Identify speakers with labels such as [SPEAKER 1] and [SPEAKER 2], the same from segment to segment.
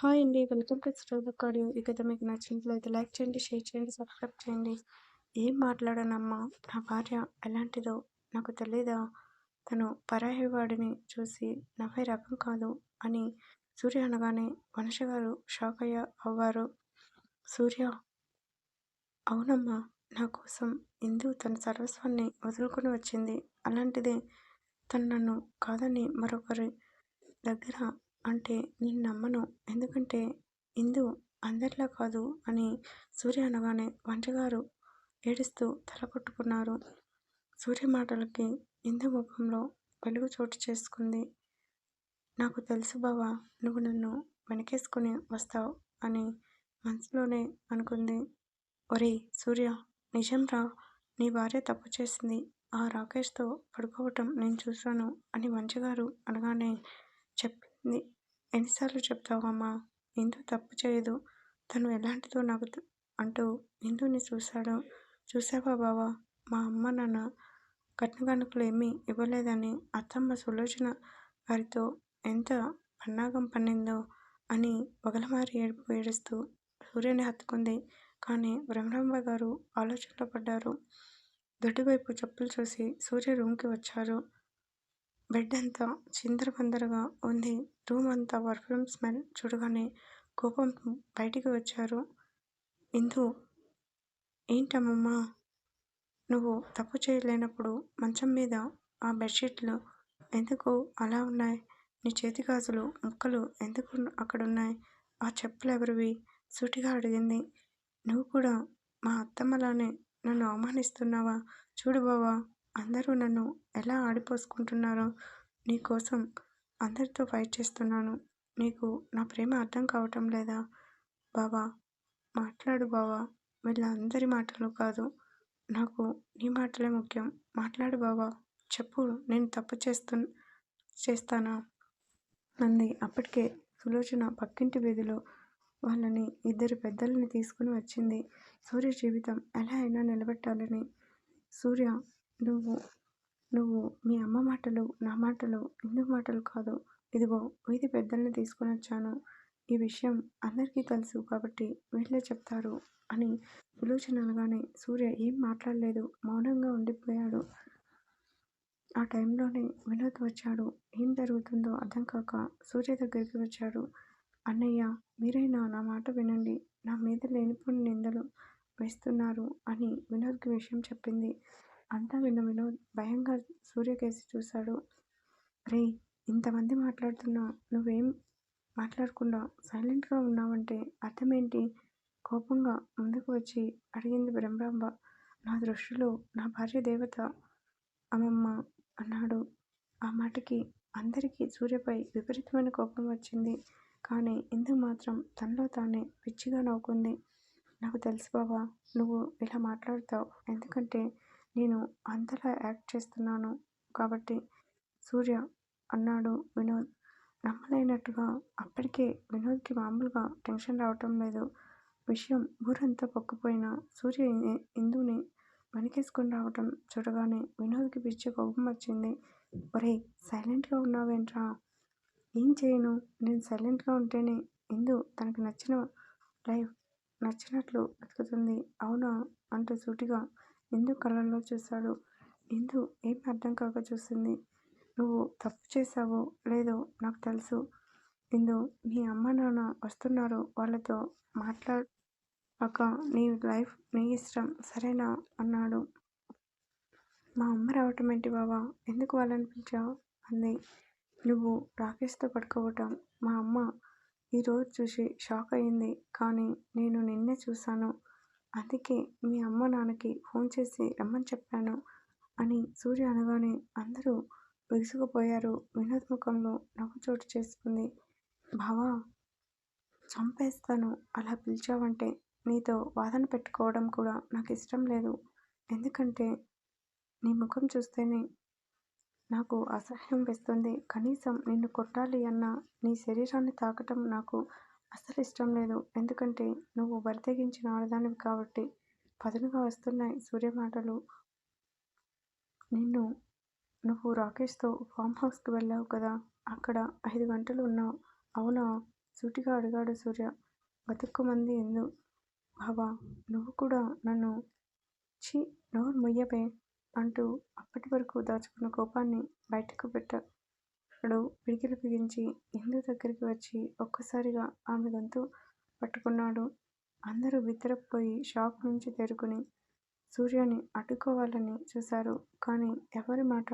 [SPEAKER 1] Hi అండి. Welcome to స్టోబుక్ audio ఈ కథ మీకు నచ్చినట్లయితే లైక్ చేయండి షేర్ చేయండి సబ్స్క్రైబ్ చేయండి. ఏం మాట్లాడానమ్మా? నా భార్య ఎలాంటిదో నాకు తెలీదా? తను పరాయి వాడిని చూసి నవ్వే రకం కాదు అని సూర్య అనగానే మనిషి గారు షాక్ అయ్యా అవ్వారు. సూర్య అవునమ్మా నా కోసం ఇందు తన సర్వస్వాన్ని వదులుకొని వచ్చింది. అలాంటిదే తను నన్ను కాదని మరొకరి దగ్గర అంటే నేను నమ్మను. ఎందుకంటే ఇందు అందరిలా కాదు అని సూర్య అనగానే వంటగారు ఏడుస్తూ తల కొట్టుకున్నారు. సూర్య మాటలకి ఇందు ముఖంలో వెలుగు చోటు చేసుకుంది. నాకు తెలుసు బావా నువ్వు నన్ను వెనకేసుకుని వస్తావు అని మనసులోనే అనుకుంది. ఒరే సూర్య నిజంరా నీ భార్య తప్పు చేసింది. ఆ రాకేష్తో పడుకోవటం నేను చూశాను అని మంచిగారు అనగానే చెప్పి ఎన్నిసార్లు చెప్తావమ్మా ఇందు తప్పు చేయదు. తను ఎలాంటిదో నాకు అంటూ ఇందుని చూశాడు. చూసావా బావా? మా అమ్మ నాన్న కట్నకానుకలు ఏమీ ఇవ్వలేదని అత్తమ్మ సులోచన గారితో ఎంత పన్నాగం పన్నిందో అని పగలమారి ఏడుపు ఏడుస్తూ సూర్యుని హత్తుకుంది. కానీ బ్రహ్మరాంబ గారు ఆలోచనలో పడ్డారు. దొడ్డివైపు చెప్పులు చూసి సూర్య రూమ్కి వచ్చారు. బెడ్ అంతా చిందరబందరగా ఉంది. రూమ్ అంతా పర్ఫ్యూమ్ స్మెల్ చూడగానే కోపం బయటికి వచ్చారు. ఇందు ఏంటమ్మమ్మా నువ్వు తప్పు చేయలేనప్పుడు మంచం మీద ఆ బెడ్షీట్లు ఎందుకు అలా ఉన్నాయి? నీ చేతి గాజులు ముక్కలు ఎందుకు అక్కడున్నాయి? ఆ చెప్పులు ఎవరివి? సూటిగా అడిగింది. నువ్వు కూడా మా అత్తమ్మలానే నన్ను అవమానిస్తున్నావా? చూడు బావా అందరూ నన్ను ఎలా ఆడిపోసుకుంటున్నారో నీ కోసం అందరితో ఫైట్ చేస్తున్నాను. నీకు నా ప్రేమ అర్థం కావటం లేదా? బావా మాట్లాడు బావా. వీళ్ళందరి మాటలు కాదు. నాకు నీ మాటలే ముఖ్యం. మాట్లాడు బావా. చెప్పు నేను తప్పు చేస్తు చేస్తానా? అంది. అప్పటికే సులోచన పక్కింటి వీధిలో వాళ్ళని ఇద్దరు పెద్దలని తీసుకుని వచ్చింది. సూర్య జీవితం ఎలా అయినా నిలబెట్టాలని సూర్య నువ్వు నువ్వు మీ అమ్మ మాటలు నా మాటలు ఎందుకు మాటలు కాదు? ఇదిగో వీధి పెద్దల్ని తీసుకొని వచ్చాను. ఈ విషయం అందరికీ తెలుసు కాబట్టి వీళ్ళే చెప్తారు అని విలోచనలుగానే అనగానే సూర్య ఏం మాట్లాడలేదు మౌనంగా ఉండిపోయాడు. ఆ టైంలోనే వినోద్ వచ్చాడు. ఏం జరుగుతుందో అర్థం కాక సూర్య దగ్గరికి వచ్చాడు. అన్నయ్య మీరైనా నా మాట వినండి. నా మీద లేనిపోని నిందలు వేస్తున్నారు అని వినోద్కి విషయం చెప్పింది. అంతా విన్న వినోద్ భయంగా సూర్యకేసి చూశాడు. రే ఇంతమంది మాట్లాడుతున్నా నువ్వేం మాట్లాడకుండా సైలెంట్గా ఉన్నావంటే అర్థమేంటి? కోపంగా ముందుకు వచ్చి అడిగింది బ్రహ్మాంబ. నా దృష్టిలో నా భార్య దేవత అమ్మమ్మ అన్నాడు. ఆ మాటకి అందరికీ సూర్యపై విపరీతమైన కోపం వచ్చింది. కానీ ఇందు మాత్రం తనలో తానే పిచ్చిగా నవ్వుకుంది. నాకు తెలుసు బావా నువ్వు ఇలా మాట్లాడతావు. ఎందుకంటే నేను అంతలా యాక్ట్ చేస్తున్నాను కాబట్టి సూర్య అన్నాడు వినోద్. నమ్మలేనట్టుగా అప్పటికే వినోద్కి మామూలుగా టెన్షన్ రావటం లేదు. విషయం ఊరంతా పొక్కిపోయిన సూర్య ఇందుని వెనకేసుకుని రావటం చూడగానే వినోద్కి పిచ్చి కోపం వచ్చింది. ఒరే సైలెంట్గా ఉన్నావేంట్రా? ఏం చేయను? నేను సైలెంట్గా ఉంటేనే ఇందు తనకు నచ్చిన లైఫ్ నచ్చినట్లు బతుకుతుంది. అవునా? అంటూ సూటిగా ఇందు కళ్ళల్లో చూశాడు ఇందు ఏం అర్థం కాక చూసింది నువ్వు తప్పు చేశావో లేదో నాకు తెలుసు. ఇందు మీ అమ్మ నాన్న వస్తున్నారు. వాళ్ళతో మాట్లాడక నీ లైఫ్ నీ ఇష్టం సరేనా? అన్నాడు. మా అమ్మ రావటం ఏంటి బావా? ఎందుకు వాళ్ళని పిలిచావు అంది. నువ్వు రాకేష్తో పడుకోవటం. మా అమ్మ ఈరోజు చూసి షాక్ అయింది. కానీ నేను నిన్నే చూశాను. అందుకే మీ అమ్మ నాన్నకి ఫోన్ చేసి రమ్మని చెప్పాను అని సూర్య అనగానే అందరూ విసుగుపోయారు. వినోద్ ముఖంలో నవ్వు చోటు చేసుకుంది. బావా చంపేస్తాను. అలా పిలిచావంటే నీతో వాదన పెట్టుకోవడం కూడా నాకు ఇష్టం లేదు. ఎందుకంటే నీ ముఖం చూస్తేనే నాకు అసహ్యం వేస్తుంది. కనీసం నిన్ను కొట్టాలి అన్న నీ శరీరాన్ని తాకటం నాకు అస్సలు ఇష్టం లేదు. ఎందుకంటే నువ్వు బరితెగించిన ఆడదానివి కాబట్టి పదునుగా వస్తున్నాయి సూర్య మాటలు. నిన్ను నువ్వు రాకేష్తో ఫామ్ హౌస్కి వెళ్ళావు కదా. అక్కడ ఐదు గంటలు ఉన్నావు. అవునా? సూటిగా అడిగాడు సూర్య. గతుక్కుమంది ఎందు? బాబా నువ్వు కూడా నన్ను ఛీ నోరు ముయ్యవే అంటూ అప్పటివరకు దాచుకున్న కోపాన్ని బయటకు అతడు పిడికిలి బిగించి ఇందు దగ్గరికి వచ్చి ఒక్కసారిగా ఆమె గొంతు పట్టుకున్నాడు. అందరూ బిత్తరపోయి షాక్ నుంచి తేరుకుని సూర్యని అడ్డుకోవాలని చూశారు. కానీ ఎవరి మాట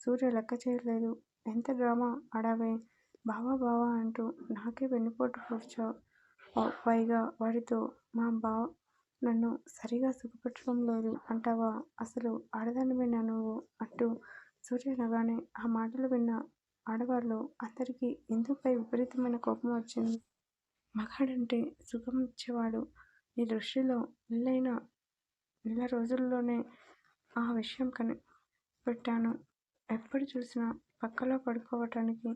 [SPEAKER 1] సూర్య లెక్క చేయలేదు. ఎంత డ్రామా ఆడావే బావా బావా అంటూ నాకే వెన్నుపోటు పొడిచావు పైగా వాడితో మా బావ నన్ను సరిగా సుఖపెట్టడం లేదు అంటావా అసలు ఆడదానివేనా నువ్వు అంటూ సూర్య అనగానే ఆ మాటలు విన్న ఆడవాళ్ళు అందరికీ ఎందుకుపై విపరీతమైన కోపం వచ్చింది. మగాడంటే సుఖం ఇచ్చేవాడు. నీ దృష్టిలో పెళ్ళయిన నెల రోజుల్లోనే ఆ విషయం కనిపెట్టాను. ఎప్పుడు చూసినా పక్కలో పడుకోవటానికి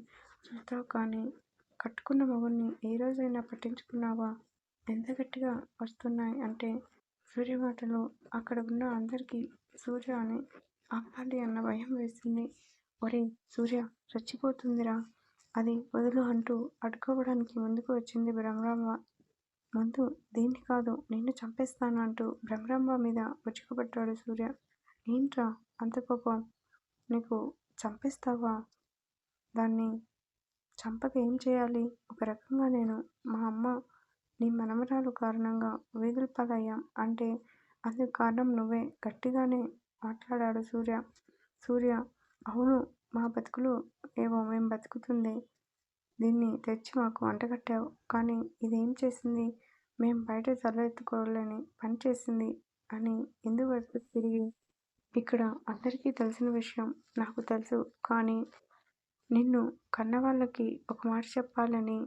[SPEAKER 1] చూస్తావు కానీ కట్టుకున్న మొగుడ్ని ఏ రోజైనా పట్టించుకున్నావా? ఎంత గట్టిగా వస్తున్నాయి అంటే సూర్య మాటలు అక్కడ ఉన్న అందరికీ సూర్య అని ఆపాలి అన్న భయం వేసింది. ఒరే సూర్య చచ్చిపోతుందిరా అది వదులు అంటూ అడ్డుకోవడానికి ముందుకు వచ్చింది భ్రమరాంబ. ముందు దీన్ని కాదు నిన్ను చంపేస్తాను అంటూ భ్రమరాంబ మీద విరుచుకుపడ్డాడు సూర్య. ఏంట్రా అంత కోపం? నీకు చంపేస్తావా? దాన్ని చంపక ఏం చేయాలి ఒక రకంగా నేను మా అమ్మ నీ మనమరాలు కారణంగా వీధుల పాలయ్యాం అంటే అందుకు కారణం నువ్వే గట్టిగానే మాట్లాడాడు సూర్య. సూర్య అవును మా బతుకులు ఏవో మేం బతుకుతుంది దీన్ని తెచ్చి మాకు అంటగట్టావ్. కానీ ఇదేం చేసింది? మేం బయట తల ఎత్తుకోలేని పని చేసింది అని ఎందుకు వైపుకి తిరిగి ఇక్కడ అందరికీ తెలిసిన విషయం నాకు తెలుసు కానీ నిన్ను కన్నవాళ్ళకి ఒక మాట చెప్పాలని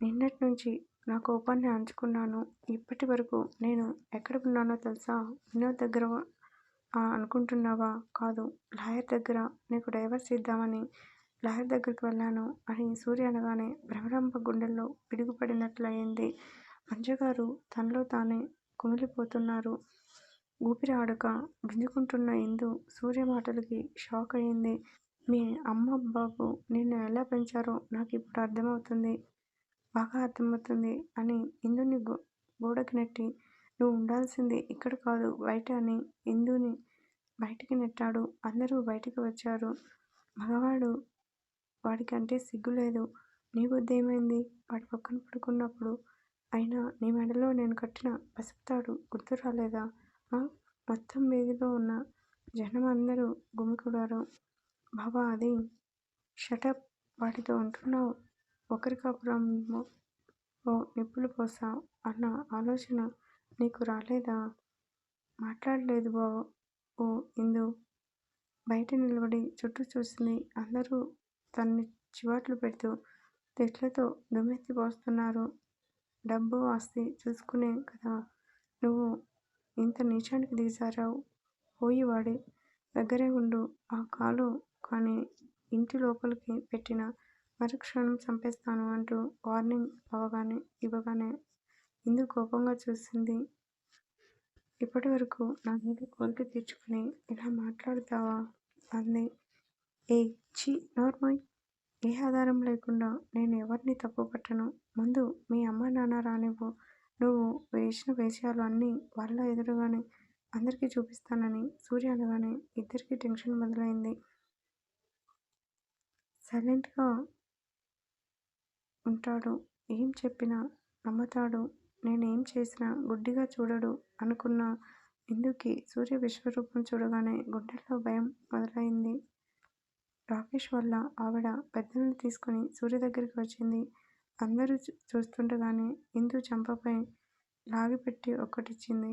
[SPEAKER 1] నిన్నట్నుంచి నా కోపాన్ని అంచుకున్నాను ఇప్పటి వరకు నేను ఎక్కడ ఉన్నానో తెలుసా? వినోద్ దగ్గర అనుకుంటున్నావా? కాదు లాయర్ దగ్గర నీకు డైవర్స్ ఇద్దామని లాయర్ దగ్గరికి వెళ్ళాను అని సూర్య అనగానే భ్రమరాంబ గుండెల్లో పిడుగుపడినట్లయింది. మంజగారు తనలో తానే కుమిలిపోతున్నారు. ఊపిరి ఆడక గుంజుకుంటున్న ఇందు సూర్య మాటలకి షాక్ అయింది. మీ అమ్మా బాబు నిన్ను ఎలా పెంచారో నాకిప్పుడు అర్థమవుతుంది. బాగా అర్థమవుతుంది అని ఇందుని గోడకి నెట్టి నువ్వు ఉండాల్సింది ఇక్కడ కాదు బయట అని ఇందుని బయటికి నెట్టాడు. అందరూ బయటికి వచ్చారు. మగవాడు వాడికంటే సిగ్గులేదు. నీ బుద్ధేమైంది? వాడి పక్కన పడుకున్నప్పుడు అయినా నీ మెడలో నేను కట్టిన పసుపుతాడు గుర్తు రాలేదా? ఆ మొత్తం వీధిలో ఉన్న జనం అందరూ గుమికూడారు. బావా అది షటప్ వాడితో ఉంటున్నావు ఒకరి కాపురంలో నిప్పులు పోసా అన్న ఆలోచన నీకు రాలేదా? మాట్లాడలేదు బావూ ఓ ఇందు బయట నిలబడి చుట్టూ చూసింది. అందరూ తన్ని చివాట్లు పెడుతూ తెట్లతో దుమ్మెత్తి పోస్తున్నారు. డబ్బు ఆస్తి చూసుకునే కదా నువ్వు ఇంత నీచానికి దిగజారావు పోయి వాడి దగ్గరే ఉండు. ఆ కాలు కానీ ఇంటి లోపలికి పెట్టిన మరుక్షణం చంపేస్తాను అంటూ వార్నింగ్ ఇవ్వగానే ఇందు కోపంగా చూసింది. ఇప్పటివరకు నా మీద కోరిక తీర్చుకుని ఇలా మాట్లాడతావా? అంది. ఏ చీ నార్మల్ ఏ ఆధారం లేకుండా నేను ఎవరిని తప్పు పట్టను. ముందు మీ అమ్మా నాన్న రానివ్వు. నువ్వు వేసిన వేషాలు అన్నీ వాళ్ళ ఎదురుగానే అందరికీ చూపిస్తానని సూర్య అనగానే ఇద్దరికీ టెన్షన్ మొదలైంది. సైలెంట్గా ఉంటాడు. ఏం చెప్పినా నమ్ముతాడు నేనేం చేసినా గుడ్డిగా చూడడు అనుకున్న ఇందుకి సూర్య విశ్వరూపం చూడగానే గుండెల్లో భయం మొదలైంది రాకేష్ వల్ల ఆవిడ పెద్దల్ని తీసుకుని సూర్య దగ్గరికి వచ్చింది. అందరూ చూస్తుండగానే ఇందు చంపపై లాగిపెట్టి ఒక్కటిచ్చింది.